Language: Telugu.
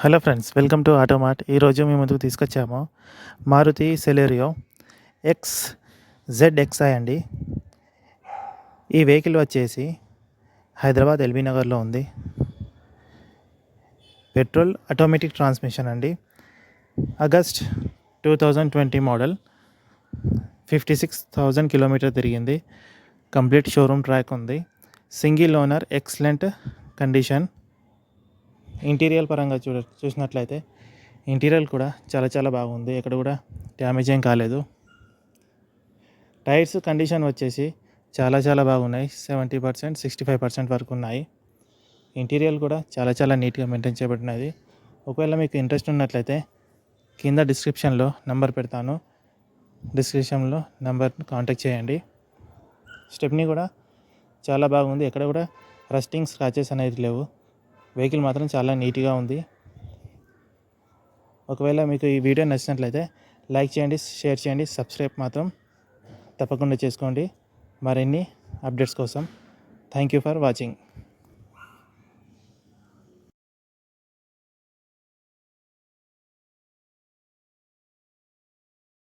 Hello friends welcome to Automart ఈరోజు మేము ముందుకు తీసుకొచ్చాము Maruti Celerio X Z X I అండి. ఈ వెహికల్ వచ్చేసి హైదరాబాద్ ఎల్బీ నగర్లో ఉంది. పెట్రోల్ ఆటోమేటిక్ ట్రాన్స్మిషన్ అండి. August two thousand twenty model. Fifty six thousand kilometre తిరిగింది. కంప్లీట్ షోరూమ్ ట్రాక్ ఉంది. Single owner excellent condition. Interior పరంగా చూడ చూసినట్లయితే ఇంటీరియర్ కూడా చాలా చాలా బాగుంది. ఎక్కడ కూడా డ్యామేజ్ ఏం కాలేదు. టైర్స్ కండిషన్ వచ్చేసి చాలా చాలా బాగున్నాయి. Seventy percent sixty five percent వరకు ఉన్నాయి. ఇంటీరియర్ కూడా చాలా చాలా నీట్గా మెయింటైన్ చేయబడినది. ఒకవేళ మీకు ఇంట్రెస్ట్ ఉన్నట్లయితే కింద డిస్క్రిప్షన్లో నంబర్ పెడతాను. డిస్క్రిప్షన్లో నెంబర్ కాంటాక్ట్ చేయండి. స్టెప్ని కూడా చాలా బాగుంది. ఎక్కడ కూడా రస్టింగ్ స్క్రాచెస్ అనేది లేవు. వెహికల్ మాత్రం చాలా నీట్గా ఉంది. ఒకవేళ మీకు ఈ వీడియో నచ్చినట్లయితే లైక్ చేయండి షేర్ చేయండి సబ్స్క్రైబ్ మాత్రం తప్పకుండా చేసుకోండి. మరిన్ని అప్డేట్స్ కోసం థ్యాంక్ యూ ఫర్ వాచింగ్.